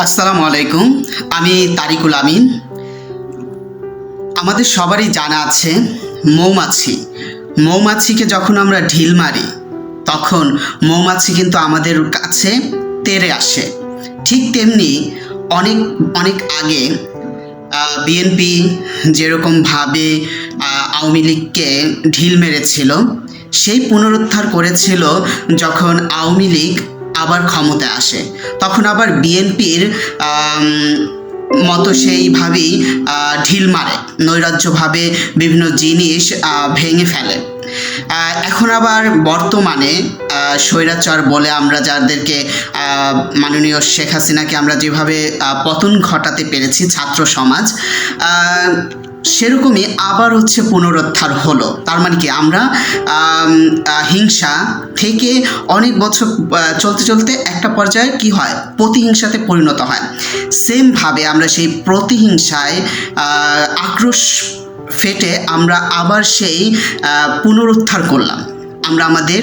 আসসালামু আলাইকুম, আমি তারিকুল আমিন। আমাদের সবারই জানা আছে, মৌমাছি। মৌমাছিকে যখন আমরা ঢিল মারি, তখন মৌমাছি কিন্তু আমাদের কাছে তেরে আসে। ঠিক তেমনি অনেক অনেক আগে বিএনপি যেরকমভাবে আওয়ামী লীগকে ঢিল মেরেছিল, সেই পুনরুদ্ধার করেছিল যখন আওয়ামী লীগ আবার ক্ষমতায় আসে। তখন আবার বিএনপির মতো সেইভাবেই ঢিল মারে, নৈরাজ্যভাবে বিভিন্ন জিনিস ভেঙে ফেলে। এখন আবার বর্তমানে স্বৈরাচার বলে আমরা যাদেরকে মাননীয় শেখ হাসিনাকে আমরা যেভাবে পতন ঘটাতে পেরেছি ছাত্র সমাজ সেরকমই আবার হচ্ছে পুনরুদ্ধার হলো। তার মানে কি? আমরা হিংসা থেকে অনেক বছর চলতে চলতে একটা পর্যায়ে কি হয়? প্রতিহিংসাতে পরিণত হয়। সেমভাবে আমরা সেই প্রতিহিংসায় আক্রোশ ফেটে আমরা আবার সেই পুনরুদ্ধার করলাম। আমরা আমাদের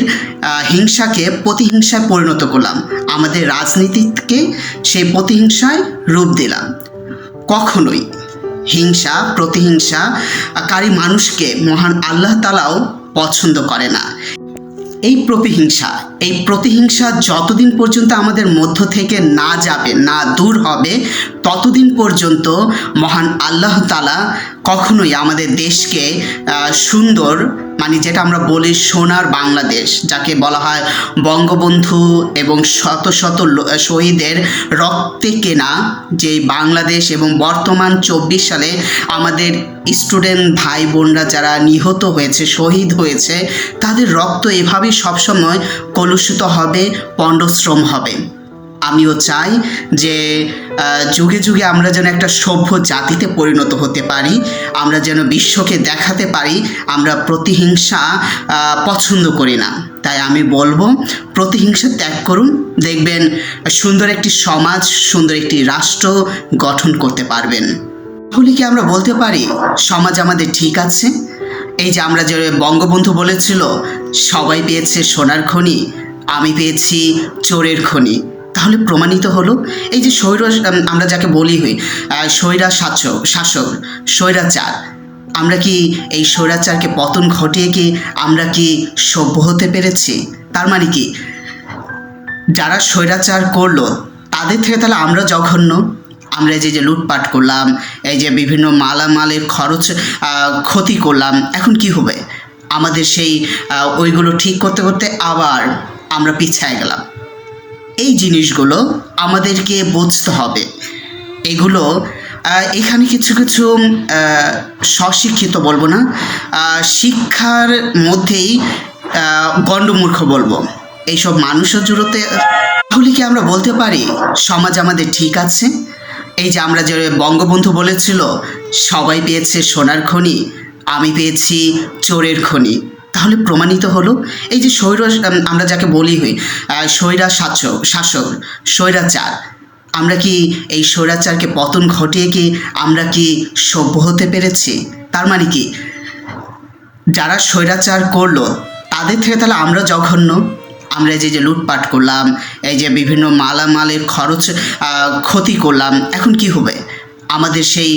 হিংসাকে প্রতিহিংসায় পরিণত করলাম। আমাদের রাজনীতিকে সেই প্রতিহিংসায় রূপ দিলাম। কখনোই। হিংসা, প্রতিহিংসা কারি মানুষকে মহান আল্লাহ তালাও পছন্দ করে না। এই প্রতিহিংসা এই প্রতিহিংসা যতদিন পর্যন্ত আমাদের মধ্য থেকে না যাবে, না দূর হবে ততদিন পর্যন্ত মহান আল্লাহ তালা কখনোই আমাদের দেশকে সুন্দর মানে যেটা আমরা বলি সোনার বাংলাদেশ, যাকে বলা হয় বঙ্গবন্ধু এবং শত শত শহীদের রক্তে কেনা যে বাংলাদেশ এবং বর্তমান চব্বিশ সালে আমাদের স্টুডেন্ট ভাই বোনরা যারা নিহত হয়েছে, শহীদ হয়েছে, তাদের রক্ত এভাবেই সবসময় কলুষিত হবে পণ্ডশ্রম হবে। আমিও চাই যে যুগে যুগে আমরা যেন একটা সভ্য জাতিতে পরিণত হতে পারি, আমরা যেন বিশ্বকে দেখাতে পারি, আমরা প্রতিহিংসা পছন্দ করি না। তাই আমি বলব, প্রতিহিংসা ত্যাগ করুন, দেখবেন সুন্দর একটি সমাজ, সুন্দর একটি রাষ্ট্র গঠন করতে পারবেন। তাহলে কি আমরা বলতে পারি, সমাজ আমাদের ঠিক আছে? এই যে আমরা যে বঙ্গবন্ধু বলেছিল, সবাই পেয়েছে সোনার খনি, আমি পেয়েছি চোরের খনি। তাহলে প্রমাণিত হলো, এই যে স্বৈর আমরা যাকে বলি হই স্বৈরা শাসক শাসক, স্বৈরাচার, আমরা কি এই স্বৈরাচারকে পতন ঘটিয়ে কি আমরা কি সভ্য হতে পেরেছি? তার মানে কি, যারা স্বৈরাচার করল, তাদের থেকে তাহলে আমরা জঘন্য। আমরা যে যে লুটপাট করলাম, এই যে বিভিন্ন মালামালের খরচ ক্ষতি করলাম, এখন কি হবে? আমাদের সেই ওইগুলো ঠিক করতে করতে আবার আমরা পিছায় গেলাম। এই জিনিসগুলো আমাদেরকে বুঝতে হবে। এগুলো এখানে কিছু কিছু স্বশিক্ষিত বলব না শিক্ষার মধ্যেই গণ্ডমূর্খ বলব। এইসব মানুষের জড়োতে, তাহলে কি আমরা বলতে পারি, সমাজ আমাদের ঠিক আছে? এই যে আমরা যে বঙ্গবন্ধু বলেছিল, সবাই পেয়েছে সোনার খনি, আমি পেয়েছি চোরের খনি। তাহলে প্রমাণিত হলো এই যে স্বৈর আমরা যাকে বলি হই স্বৈরা শাসক শাসক, স্বৈরাচার, আমরা কি এই স্বৈরাচারকে পতন ঘটিয়ে কি আমরা কি সভ্য হতে পেরেছি? তার মানে কি, যারা স্বৈরাচার করল, তাদের থেকে তাহলে আমরা জঘন্য। আমরা যে যে লুটপাট করলাম, এই যে বিভিন্ন মালামালের খরচ ক্ষতি করলাম, এখন কি হবে? আমাদের সেই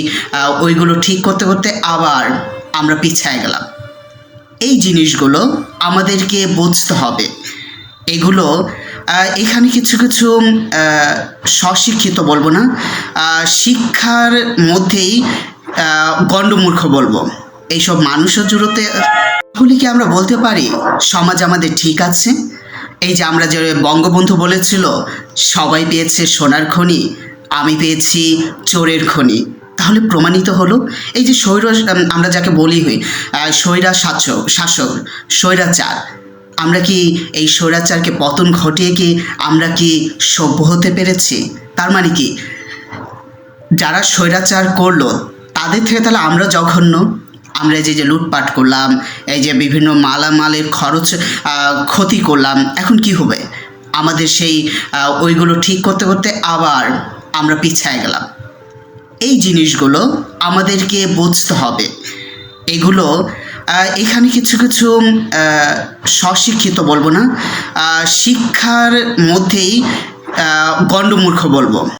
ওইগুলো ঠিক করতে করতে আবার আমরা পিছায় গেলাম। এই জিনিসগুলো আমাদেরকে বুঝতে হবে। এগুলো এখানে কিছু কিছু স্বশিক্ষিত বলব না শিক্ষার মধ্যেই গণ্ডমূর্খ বলব। এইসব মানুষের জড়োতে তাহলে কি আমরা বলতে পারি, সমাজ আমাদের ঠিক আছে। এই যে আমরা যে বঙ্গবন্ধু বলেছিল, সবাই পেয়েছে সোনার খনি, আমি পেয়েছি চোরের খনি। তাহলে প্রমাণিত হলো, এই যে স্বৈর আমরা যাকে বলি হই স্বৈরা শাসক শাসক, স্বৈরাচার, আমরা কি এই স্বৈরাচারকে পতন ঘটিয়ে কি আমরা কি সভ্য হতে পেরেছি? তার মানে কি, যারা স্বৈরাচার করল, তাদের থেকে তাহলে আমরা জঘন্য। আমরা যে যে লুটপাট করলাম, এই যে বিভিন্ন মালামালের খরচ ক্ষতি করলাম, এখন কি হবে? আমাদের সেই ওইগুলো ঠিক করতে করতে আবার আমরা পিছায় গেলাম। এই জিনিসগুলো আমাদেরকে বুঝতে হবে। এগুলো এখানে কিছু কিছু স্বশিক্ষিত বলব না শিক্ষার মধ্যেই গণ্ডমূর্খ বলব।